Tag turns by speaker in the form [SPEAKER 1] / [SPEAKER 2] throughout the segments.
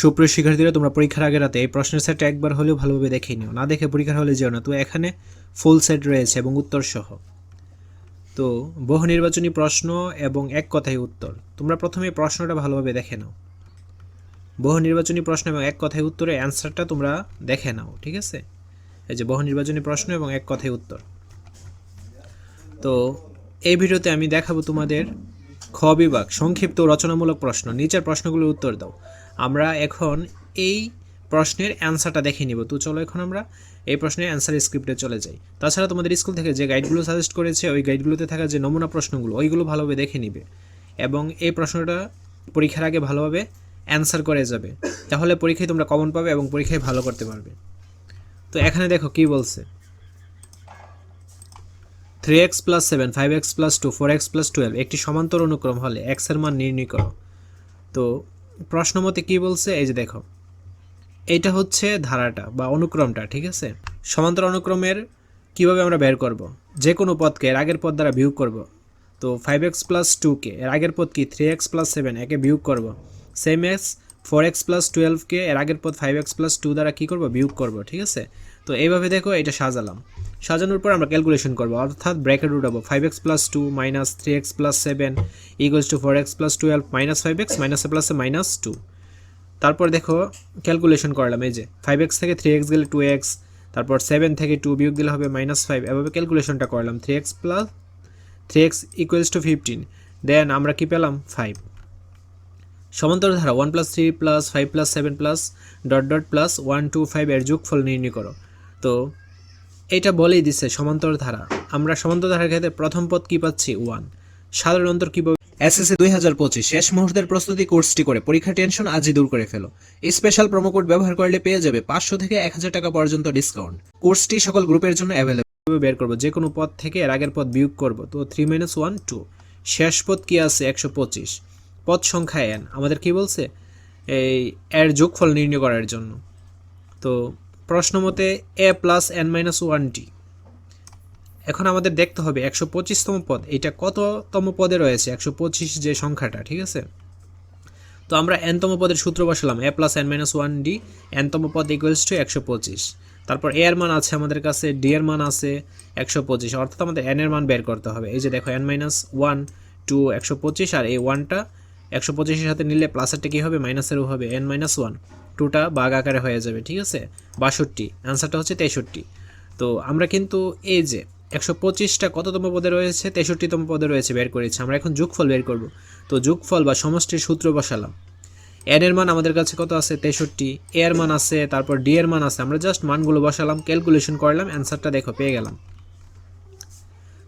[SPEAKER 1] সুপ্রিয় শিক্ষার্থীরা, তোমরা পরীক্ষার আগে রাতে এই প্রশ্নের সেটটা একবার হলেও ভালোভাবে দেখে নিও। না দেখে পরীক্ষার হলে যেও না। তো এখানে ফুল সেট রয়েছে এবং উত্তর সহ তো বহু নির্বাচনী প্রশ্ন এবং এক কথায় উত্তর। তোমরা প্রথমে প্রশ্নটা ভালোভাবে দেখে নাও। বহু নির্বাচনী প্রশ্ন এবং এক কথায় উত্তরের অ্যান্সারটা তোমরা দেখে নাও, ঠিক আছে? এই যে বহু নির্বাচনী প্রশ্ন এবং এক কথায় উত্তর। তো এই ভিডিওতে আমি দেখাবো তোমাদের খ বিভাগ, সংক্ষিপ্ত রচনামূলক প্রশ্ন। নিচের প্রশ্নগুলোর উত্তর দাও। আমরা এখন এই প্রশ্নের অ্যান্সারটা দেখে নিব। তো চলো এখন আমরা এই প্রশ্নের অ্যান্সার স্ক্রিপ্টে চলে যাই। তাছাড়া তোমাদের স্কুল থেকে যে গাইডগুলো সাজেস্ট করেছে, ওই গাইডগুলোতে থাকা যে নমুনা প্রশ্নগুলো, ওইগুলো ভালোভাবে দেখে নিবে এবং এই প্রশ্নটা পরীক্ষার আগে ভালোভাবে অ্যান্সার করে যাবে। তাহলে পরীক্ষায় তোমরা কমন পাবে এবং পরীক্ষায় ভালো করতে পারবে। তো এখানে দেখো কি বলছে? Three X plus seven five X plus two four X plus twelve একটি সমান্তর অনুক্রম হলে এক্সের মান নির্ণয় করো। তো প্রশ্ন মতে কী বলছে? এই যে দেখো। এইটা হচ্ছে ধারাটা বা অনুক্রমটা, ঠিক আছে? সমান্তর অনুক্রমের কীভাবে আমরা বের করব? যে কোনো পদকে এর আগের পদ দ্বারা বিয়োগ করব। তো ফাইভ এক্স প্লাস টুকে এর আগের পদ কি? থ্রি এক্স প্লাস সেভেন একে বিয়োগ করব। Same X four X plus টুয়েলভকে এর আগের পদ ফাইভ এক্স প্লাস টু দ্বারা কী করব? বিয়োগ করব, ঠিক আছে? তো এইভাবে দেখো এটা সাজালাম। সাজানোর পর আমরা ক্যালকুলেশন করব। অর্থাৎ ব্র্যাকেট উঠাবো five X plus two minus three X plus seven equals to four X plus twelve minus five X মাইনাসে প্লাসে মাইনাস টু তারপর দেখো ক্যালকুলেশন করলাম, এই যে ফাইভ এক্স থেকে থ্রি এক্স গেলে টু এক্স তারপর সেভেন থেকে টু বিয়োগ দিলে হবে মাইনাস ফাইভ এভাবে ক্যালকুলেশনটা করলাম three X plus three X equals to fifteen then আমরা কি পেলাম? ফাইভ সমান্তর ধারা one plus three plus five plus seven plus dot dot plus one two five এর যোগফল নির্ণয় করো। তো এটা বলেই দিচ্ছে সমান্তর ধারা। আমরা সমান্তর ধারার ক্ষেত্রে প্রথম পদ কি পাচ্ছি? ওয়ান সাধারণ অন্তর কি এসএসসি দুই হাজার পঁচিশ, শেষ মুহূর্তের প্রস্তুতি কোর্সটি করে। পরীক্ষার টেনশন আজই দূর করে ফেলো। স্পেশাল প্রোমো কোড ব্যবহার করলে পেয়ে যাবে পাঁচশো থেকে এক হাজার টাকা পর্যন্ত ডিসকাউন্ট কোর্সটি সকল গ্রুপের জন্য অ্যাভেলেবল বের করব? যে কোনো পদ থেকে এর আগের পদ বিয়োগ করব। তো থ্রি মাইনাস ওয়ান টু শেষ পদ কি আছে? একশো পঁচিশ। পদ সংখ্যা এন আমাদের কি বলছে? এই, এর যোগফল নির্ণয় করার জন্য। তো প্রশ্ন মতে A plus N minus one T এখন আমাদের দেখতে হবে একশো পঁচিশতম পদ। এটা কততম পদে রয়েছে? একশো পঁচিশ যে সংখ্যাটা, ঠিক আছে? তো আমরা এনতম পদের সূত্র বসালাম। A plus N minus one D এনতম পদ ইকুয়ালস টু একশো পঁচিশ। তারপর এ এর মান আছে আমাদের কাছে ডি এর মান আছে একশো পঁচিশ। অর্থাৎ আমাদের এন এর মান বের করতে হবে। এই যে দেখো এন মাইনাস ওয়ান টু একশো পঁচিশ, আর এই ওয়ানটা একশো পঁচিশের সাথে নিলে প্লাসেরটা কী হবে? মাইনাসেরও হবে। এন মাইনাস ওয়ান টুটা বাঘ আকারে হয়ে যাবে, ঠিক আছে? বাষট্টি অ্যান্সারটা হচ্ছে তেষট্টি। তো আমরা কিন্তু এই যে একশো পঁচিশটা কততম পদে রয়েছে, তেষট্টিতম পদে রয়েছে বের করেছি, আমরা এখন যোগফল বের করব। তো যোগফল বা সমষ্টির সূত্র বসালাম। এন এর মান আমাদের কাছে কত আছে? তেষট্টি। এ এর মান আছে, তারপর ডি এর মান আছে, আমরা জাস্ট মানগুলো বসালাম ক্যালকুলেশন করলাম অ্যান্সারটা দেখো, পেয়ে গেলাম।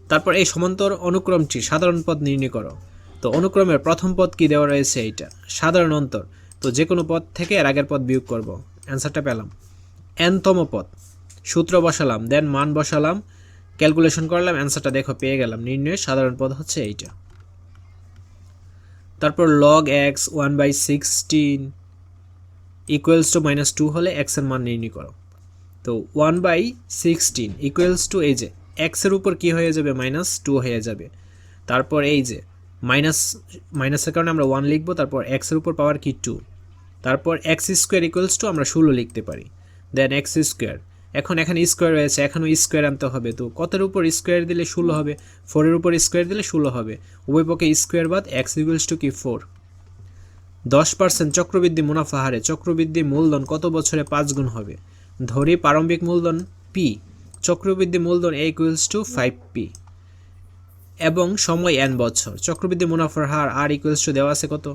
[SPEAKER 1] তারপর এই সমান্তর অনুক্রমটি সাধারণ পদ নির্ণয় করো। তো অনুক্রমের প্রথম পদ কি দেওয়া রয়েছে এইটা? সাধারণ অন্তর। তো যে কোনো পদ থেকে এর আগের পদ বিয়োগ করব। অ্যান্সারটা পেলাম। এনতম পদ। সূত্র বসালাম দেন মান বসালাম ক্যালকুলেশন করলাম অ্যান্সারটা দেখো পেয়ে গেলাম। নির্ণয়ের সাধারণ পদ হচ্ছে এইটা। তারপর log X one by sixteen equals to minus two হলে এক্সের মান নির্ণয় করো। তো one by sixteen equals to এই যে এক্সের উপর কি হয়ে যাবে? মাইনাস টু হয়ে যাবে। তারপর এই যে মাইনাস, মাইনাসের কারণে আমরা ওয়ান লিখব, তারপর এক্সের উপর পাওয়ার কি টু তারপর এক্স স্কোয়ার ইকুয়ালস টু আমরা ষোলো লিখতে পারি। দেন এক্স স্কোয়ার এখন এখানে স্কোয়ার রয়েছে, এখনও স্কোয়ার আনতে হবে। তো কতের উপর স্কোয়ার দিলে ষোলো হবে? ফোরের উপর স্কোয়ার দিলে ষোলো হবে। উভয় পক্ষে স্কোয়ার বাদ এক্স ইকুয়ালস টু কি ফোর দশ পার্সেন্ট চক্রবৃদ্ধি মুনাফা হারে। চক্রবৃদ্ধি মূলধন কত বছরে পাঁচ গুণ হবে? ধরি প্রারম্ভিক মূলধন পি চক্রবৃদ্ধি মূলধন A equals to five P এবং সময় এন বছর। চক্রবৃদ্ধি মুনাফার হার আর ইকুয়েলস টু দেওয়া আছে কত?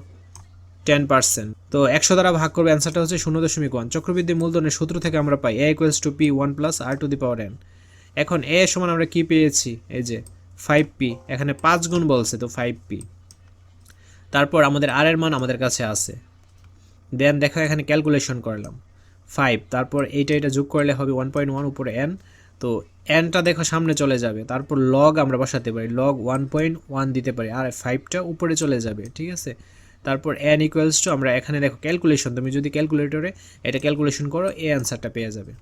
[SPEAKER 1] টেন পার্সেন্ট তো একশো দ্বারা ভাগ করবে অ্যান্সারটা হচ্ছে শূন্য দশমিক ওয়ান চক্রবৃদ্ধি মূলধনের সূত্র থেকে আমরা পাই A equals to P one plus R to the power N এখন এ সমান আমরা কি পেয়েছি? এই যে ফাইভ পি এখানে পাঁচ গুণ বলছে তো ফাইভ পি তারপর আমাদের আর এর মান আমাদের কাছে আছে। দেন দেখো এখানে ক্যালকুলেশন করলাম। ফাইভ তারপর এইটা এটা যোগ করলে হবে ওয়ান পয়েন্ট ওয়ান উপরে এন তো এনটা দেখো সামনে চলে যাবে, তারপর লগ আমরা বসাতে পারি লগ ওয়ান পয়েন্ট ওয়ান দিতে পারি, আর ফাইভটা উপরে চলে যাবে, ঠিক আছে? তারপর এন ইকুয়ালস টু আমরা এখানে দেখো ক্যালকুলেশন তুমি যদি ক্যালকুলেটরে এটা ক্যালকুলেশন করো, এই অ্যান্সারটা পেয়ে যাবে।